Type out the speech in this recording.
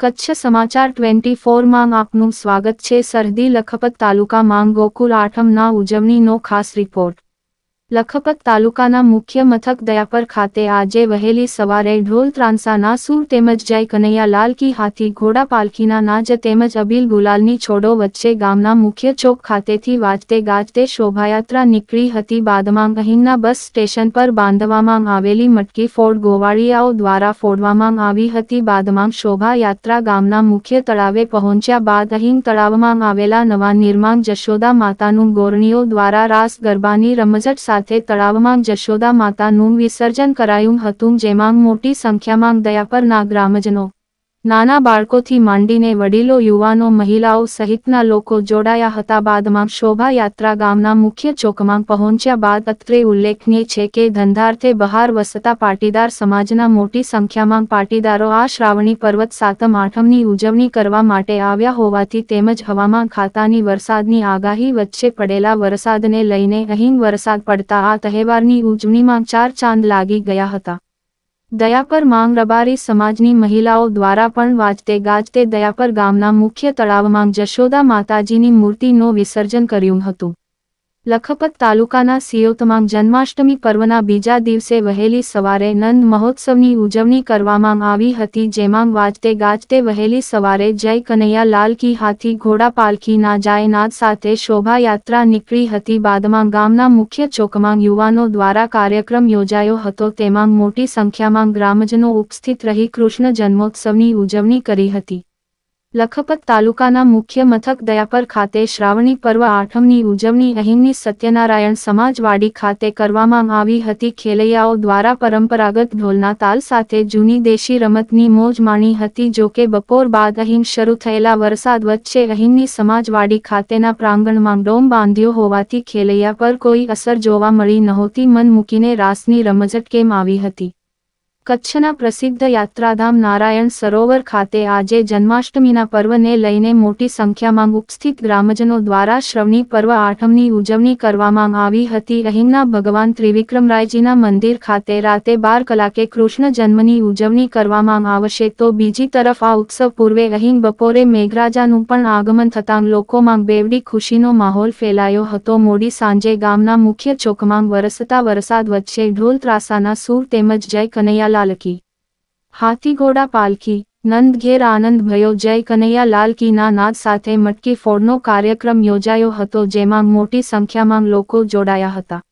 કચ્છ સમાચાર ટ્વેન્ટી ફોરમાં આપનું સ્વાગત છે. સરહદી લખપત તાલુકામાં ગોકુલ આઠમના ઉજવણીનો ખાસ રિપોર્ટ. લખપત તાલુકાના મુખ્ય મથક દયાપર ખાતે આજે વહેલી સવારે ઢોલ ત્રાંસાના સૂર તેમજ જય કનૈયાલાલ કી હાથી ઘોડા પાલખીના નાજ તેમજ અબીલ ગુલાલની છોડો વચ્ચે ગામના મુખ્ય ચોક ખાતેથી વાજતે ગાજતે શોભાયાત્રા નીકળી હતી. બાદમાં અહીંના બસ સ્ટેશન પર બાંધવામાં આવેલી મટકી ફોડ ગોવાળિયાઓ દ્વારા ફોડવામાં આવી હતી. બાદમાં શોભાયાત્રા ગામના મુખ્ય તળાવે પહોંચ્યા બાદ અહીં તળાવમાં આવેલા નવા નિર્માણ જશોદા માતાનું ગોરણીઓ દ્વારા રાસ ગરબાની રમઝટ સાથે તળાવમાં જશોદા માતાનું વિસર્જન કરાયું હતું જેમાં મોટી સંખ્યામાં દયાપરના ગ્રામજનો નાના બાળકોથી માંડીને વડીલો, યુવાનો, મહિલાઓ સહિતના લોકો જોડાયા હતા. બાદમાં શોભાયાત્રા ગામના મુખ્ય ચોકમાં પહોંચ્યા બાદ અત્રે ઉલ્લેખનીય છે કે ધંધાર્થે બહાર વસતા પાટીદાર સમાજના મોટી સંખ્યામાં પાટીદારો આ શ્રાવણી પર્વત સાતમ, આઠમની ઉજવણી કરવા માટે આવ્યા હોવાથી તેમજ હવામાન ખાતાની વરસાદની આગાહી વચ્ચે પડેલા વરસાદને લઈને અહીં વરસાદ પડતા આ તહેવારની ઉજવણીમાં ચાર ચાંદ લાગી ગયા હતા. દયાપર માંગ રબારી સમાજની મહિલાઓ દ્વારા પણ વાજતે ગાજતે દયાપર ગામના મુખ્ય તળાવમાં જશોદા માતાજીની મૂર્તિનું વિસર્જન કર્યું હતું. લખપત તાલુકાના સિયોતમાં જન્માષ્ટમી પર્વના બીજા દિવસે વહેલી સવારે નંદ મહોત્સવની ઉજવણી કરવામાં આવી હતી, જેમાં વાજતે ગાજતે વહેલી સવારે જય કનૈયા લાલ કી હાથી ઘોડા પાલખીના જાયનાદ સાથે શોભાયાત્રા નીકળી હતી. બાદમાં ગામના મુખ્ય ચોકમાં યુવાનો દ્વારા કાર્યક્રમ યોજાયો હતો. તેમાં મોટી સંખ્યામાં ગ્રામજનો ઉપસ્થિત રહી કૃષ્ણ જન્મોત્સવની ઉજવણી કરી હતી. લખપત તાલુકાના મુખ્ય મથક દયાપર ખાતે શ્રાવણી પર્વ આઠમની ઉજવણી અહીંની સત્યનારાયણ સમાજવાડી ખાતે કરવામાં આવી હતી. ખેલૈયાઓ દ્વારા પરંપરાગત ઢોલના તાલ સાથે જૂની દેશી રમતની મોજ માણી હતી જોકે બપોર બાદ અહીં શરૂ થયેલા વરસાદ વચ્ચે અહીંની સમાજવાડી ખાતેના પ્રાંગણમાં ડોમ બાંધ્યો હોવાથી ખેલૈયા પર કોઈ અસર જોવા મળી નહોતી. મન મૂકીને રાસની રમઝટ કેમ આવી હતી? કચ્છના પ્રસિદ્ધ યાત્રાધામ નારાયણ સરોવર ખાતે આજે જન્માષ્ટમીના પર્વને લઈને મોટી સંખ્યામાં ઉપસ્થિત ગ્રામજનો દ્વારા શ્રવણી પર્વ આઠમની ઉજવણી કરવામાં આવી હતી. અહીંના ભગવાન ત્રિવિક્રમરાયજીના મંદિર ખાતે રાતે બાર કલાકે કૃષ્ણ જન્મની ઉજવણી કરવામાં આવશે. તો બીજી તરફ આ ઉત્સવ પૂર્વે અહીં બપોરે મેઘરાજાનું પણ આગમન થતાં લોકોમાં બેવડી ખુશીનો માહોલ ફેલાયો હતો. મોડી સાંજે ગામના મુખ્ય ચોકમાં વરસતા વરસાદ વચ્ચે ઢોલ ત્રાસાના સૂર તેમજ જય કનૈયા લાલકી હાથી ઘોડા પાલખી નંદ ઘેર આનંદ ભયો જય કનૈયા લાલકીના નાદ સાથે મટકી ફોડનો કાર્યક્રમ યોજાયો હતો જેમાં મોટી સંખ્યામાં લોકો જોડાયા હતા